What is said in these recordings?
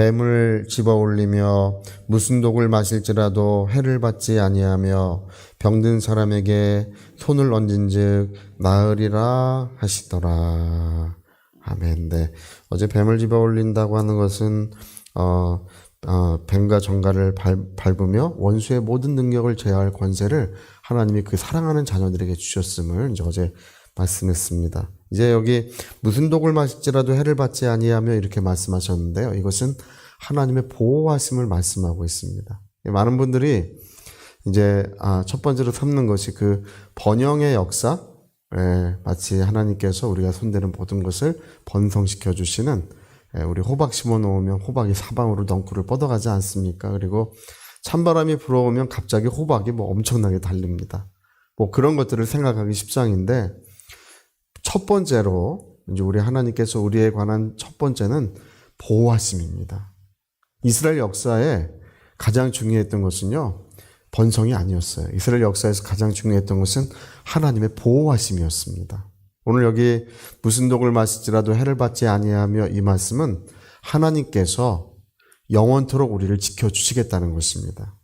뱀을 집어 올리며 무슨 독을 마실지라도 해를 받지 아니하며 병든 사람에게 손을 얹은즉 나으리라 하시더라. 아멘. 네. 어제 뱀을 집어 올린다고 하는 것은 어, 어, 뱀과 정갈을 밟, 밟으며 원수의 모든 능력을 제어할 권세를 하나님이 그 사랑하는 자녀들에게 주셨음을 이제 어제 말씀했습니다. 이제 여기 무슨 독을 마실지라도 해를 받지 아니하며 이렇게 말씀하셨는데요. 이것은 하나님의 보호하심을 말씀하고 있습니다. 많은 분들이 이제 아, 첫 번째로 삼는 것이 그 번영의 역사, 예, 마치 하나님께서 우리가 손대는 모든 것을 번성시켜 주시는 예, 우리 호박 심어 놓으면 호박이 사방으로 덩굴을 뻗어가지 않습니까? 그리고 찬바람이 불어오면 갑자기 호박이 뭐 엄청나게 달립니다. 뭐 그런 것들을 생각하기 십상인데 첫 번째로 이제 우리 하나님께서 우리에 관한 첫 번째는 보호하심입니다. 이스라엘 역사에 가장 중요했던 것은요. 번성이 아니었어요. 이스라엘 역사에서 가장 중요했던 것은 하나님의 보호하심이었습니다. 오늘 여기 무슨 독을 마실지라도 해를 받지 아니하며 이 말씀은 하나님께서 영원토록 우리를 지켜주시겠다는 것입니다.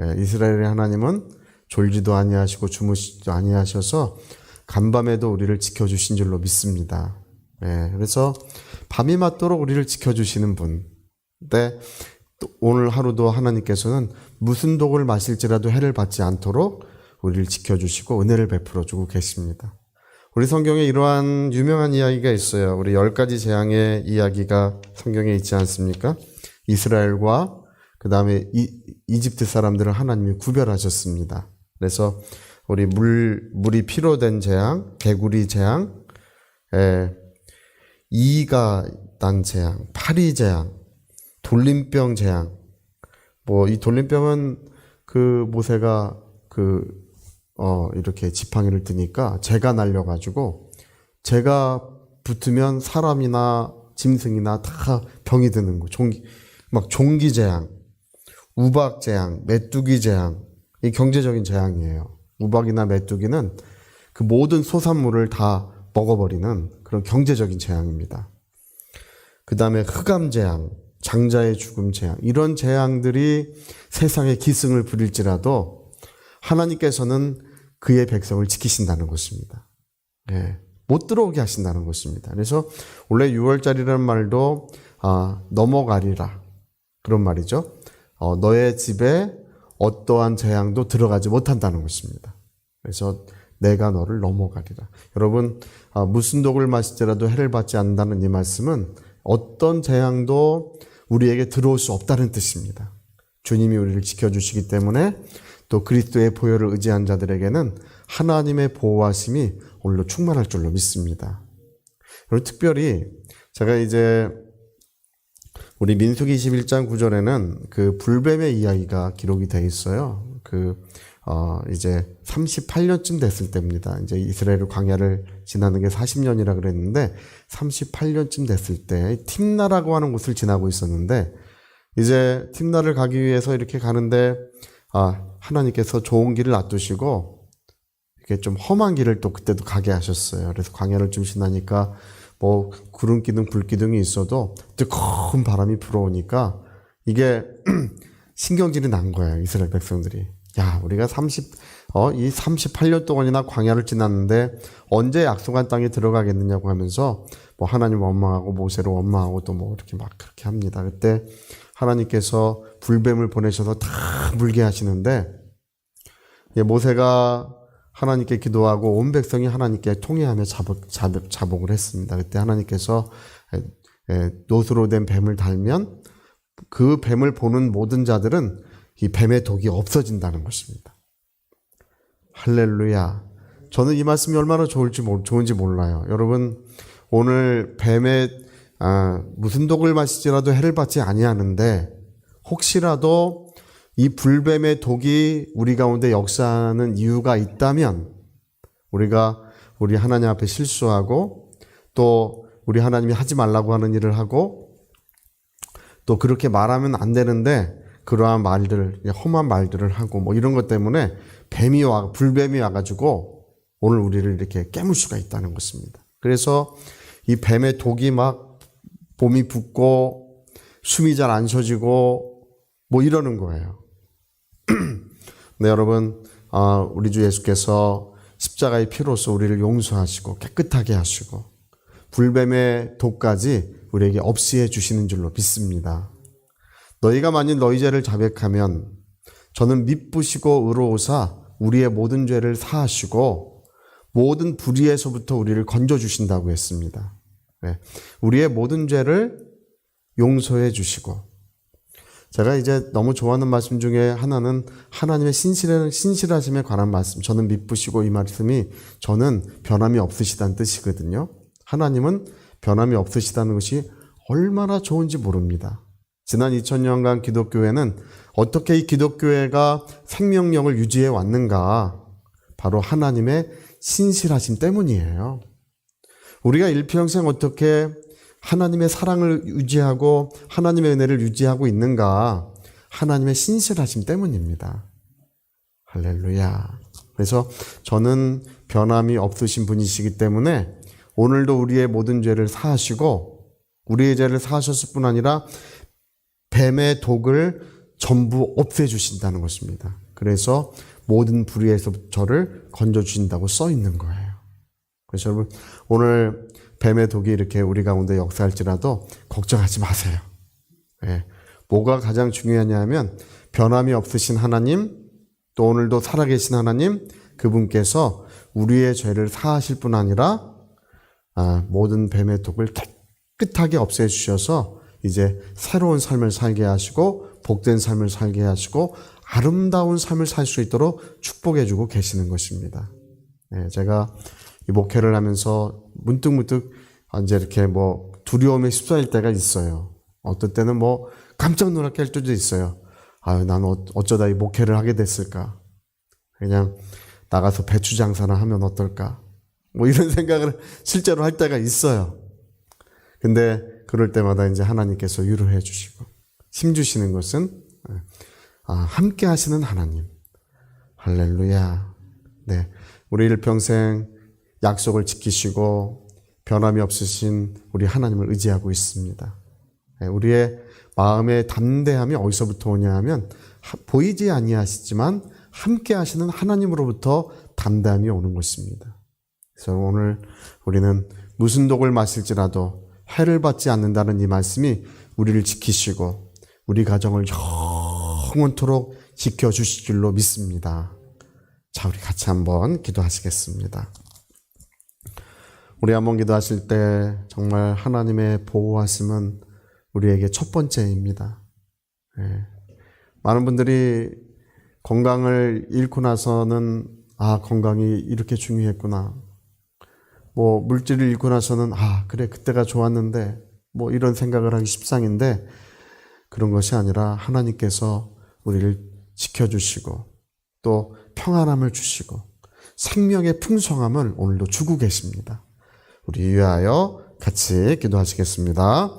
예, 이스라엘의 하나님은 졸지도 아니하시고 주무시지도 아니하셔서 간밤에도 우리를 지켜주신 줄로 믿습니다. 예, 그래서 밤이 맞도록 우리를 지켜주시는 분. 근데 오늘 하루도 하나님께서는 무슨 독을 마실지라도 해를 받지 않도록 우리를 지켜주시고 은혜를 베풀어주고 계십니다. 우리 성경에 이러한 유명한 이야기가 있어요. 우리 열 가지 재앙의 이야기가 성경에 있지 않습니까? 이스라엘과 그 다음에 이집트 사람들을 하나님이 구별하셨습니다. 그래서 우리 물, 물이 피로 된 재앙, 개구리 재앙, 에, 이가 난 재앙, 파리 재앙, 돌림병 재앙. 뭐 이 돌림병은 그 모세가 그, 어, 이렇게 지팡이를 드니까 재가 날려가지고 재가 붙으면 사람이나 짐승이나 다 병이 드는 거. 종기, 막 종기 재앙, 우박 재앙, 메뚜기 재앙. 이 경제적인 재앙이에요. 우박이나 메뚜기는 그 모든 소산물을 다 먹어버리는 그런 경제적인 재앙입니다. 그 다음에 흑암 재앙, 장자의 죽음 재앙, 이런 재앙들이 세상에 기승을 부릴지라도 하나님께서는 그의 백성을 지키신다는 것입니다. 예, 못 들어오게 하신다는 것입니다. 그래서 원래 6월짜리라는 말도 아, 넘어가리라 그런 말이죠. 어, 너의 집에 어떠한 재앙도 들어가지 못한다는 것입니다. 그래서 내가 너를 넘어가리라. 여러분 아, 무슨 독을 마실지라도 해를 받지 않는다는 이 말씀은 어떤 재앙도 우리에게 들어올 수 없다는 뜻입니다. 주님이 우리를 지켜주시기 때문에 또 그리스도의 보혈을 의지한 자들에게는 하나님의 보호하심이 오늘로 충만할 줄로 믿습니다. 그리고 특별히 제가 이제 우리 민수기 21장 9절에는 그 불뱀의 이야기가 기록이 되어 있어요. 그, 어, 이제 38년쯤 됐을 때입니다. 이제 이스라엘 광야를 지나는 게 40년이라 그랬는데 38년쯤 됐을 때 팀나라고 하는 곳을 지나고 있었는데 이제 팀나를 가기 위해서 이렇게 가는데 아, 하나님께서 좋은 길을 놔두시고 이렇게 좀 험한 길을 또 그때도 가게 하셨어요. 그래서 광야를 좀 지나니까 뭐 구름 기둥, 불 기둥이 있어도 뜨거운 바람이 불어오니까 이게 신경질이 난 거예요. 이스라엘 백성들이. 야, 우리가 30, 어, 이 38년 동안이나 광야를 지났는데 언제 약속한 땅에 들어가겠느냐고 하면서 뭐 하나님 원망하고 모세를 원망하고 또 뭐 이렇게 막 그렇게 합니다. 그때 하나님께서 불뱀을 보내셔서 다 물게 하시는데 모세가 하나님께 기도하고 온 백성이 하나님께 통회하며 자복, 자복, 자복을 했습니다. 그때 하나님께서 노수로 된 뱀을 달면 그 뱀을 보는 모든 자들은 이 뱀의 독이 없어진다는 것입니다. 할렐루야. 저는 이 말씀이 얼마나 좋을지 좋은지 몰라요. 여러분 오늘 뱀의 아, 무슨 독을 마시지라도 해를 받지 아니하는데 혹시라도 이 불뱀의 독이 우리 가운데 역사하는 이유가 있다면 우리가 우리 하나님 앞에 실수하고 또 우리 하나님이 하지 말라고 하는 일을 하고 또 그렇게 말하면 안 되는데 그러한 말들, 험한 말들을 하고 뭐 이런 것 때문에 뱀이 와, 불뱀이 와가지고 오늘 우리를 이렇게 깨물 수가 있다는 것입니다. 그래서 이 뱀의 독이 막 봄이 붙고 숨이 잘 안 쉬어지고 뭐 이러는 거예요. 네, 여러분, 아, 우리 주 예수께서 십자가의 피로써 우리를 용서하시고 깨끗하게 하시고 불뱀의 독까지 우리에게 없이 해 주시는 줄로 믿습니다. 너희가 만일 너희 죄를 자백하면 저는 미쁘시고 의로우사 우리의 모든 죄를 사하시고 모든 불의에서부터 우리를 건져 주신다고 했습니다. 네. 우리의 모든 죄를 용서해 주시고 제가 이제 너무 좋아하는 말씀 중에 하나는 하나님의 신실한, 신실하심에 관한 말씀. 저는 미쁘시고 이 말씀이 저는 변함이 없으시다는 뜻이거든요. 하나님은 변함이 없으시다는 것이 얼마나 좋은지 모릅니다. 지난 2000년간 기독교회는 어떻게 이 기독교회가 생명력을 유지해 왔는가? 바로 하나님의 신실하심 때문이에요. 우리가 일평생 어떻게 하나님의 사랑을 유지하고 하나님의 은혜를 유지하고 있는가? 하나님의 신실하심 때문입니다. 할렐루야. 그래서 저는 변함이 없으신 분이시기 때문에 오늘도 우리의 모든 죄를 사하시고 우리의 죄를 사하셨을 뿐 아니라 뱀의 독을 전부 없애주신다는 것입니다. 그래서 모든 불의에서 저를 건져주신다고 써 있는 거예요. 그래서 여러분, 오늘 뱀의 독이 이렇게 우리 가운데 역사할지라도 걱정하지 마세요. 예. 뭐가 가장 중요하냐면 변함이 없으신 하나님, 또 오늘도 살아계신 하나님, 그분께서 우리의 죄를 사하실 뿐 아니라 아, 모든 뱀의 독을 깨끗하게 없애주셔서 이제 새로운 삶을 살게 하시고 복된 삶을 살게 하시고 아름다운 삶을 살 수 있도록 축복해주고 계시는 것입니다. 예, 제가 이 목회를 하면서 문득문득 이제 이렇게 뭐 두려움에 휩싸일 때가 있어요. 어떤 때는 뭐 깜짝 할 때도 있어요. 아유, 난 어- 어쩌다 이 목회를 하게 됐을까? 그냥 나가서 배추 장사나 하면 어떨까? 뭐 이런 생각을 실제로 할 때가 있어요. 근데 그럴 때마다 이제 하나님께서 위로해 주시고 힘 주시는 것은 아, 함께 하시는 하나님. 할렐루야. 네. 우리 일평생 약속을 지키시고 변함이 없으신 우리 하나님을 의지하고 있습니다. 네, 우리의 마음의 담대함이 어디서부터 오냐 하면 하- 보이지 아니하시지만 함께 하시는 하나님으로부터 담대함이 오는 것입니다. 그래서 오늘 우리는 무슨 독을 마실지라도 해를 받지 않는다는 이 말씀이 우리를 지키시고 우리 가정을 영원토록 지켜주실 줄로 믿습니다. 자, 우리 같이 한번 기도하시겠습니다. 우리 한번 기도하실 때 정말 하나님의 보호하심은 우리에게 첫 번째입니다. 예. 많은 분들이 건강을 잃고 나서는 아, 건강이 이렇게 중요했구나. 뭐 물질을 잃고 나서는 아, 그래, 그때가 좋았는데 뭐 이런 생각을 하기 십상인데 그런 것이 아니라 하나님께서 우리를 지켜주시고 또 평안함을 주시고 생명의 풍성함을 오늘도 주고 계십니다. 우리 위하여 같이 기도하시겠습니다.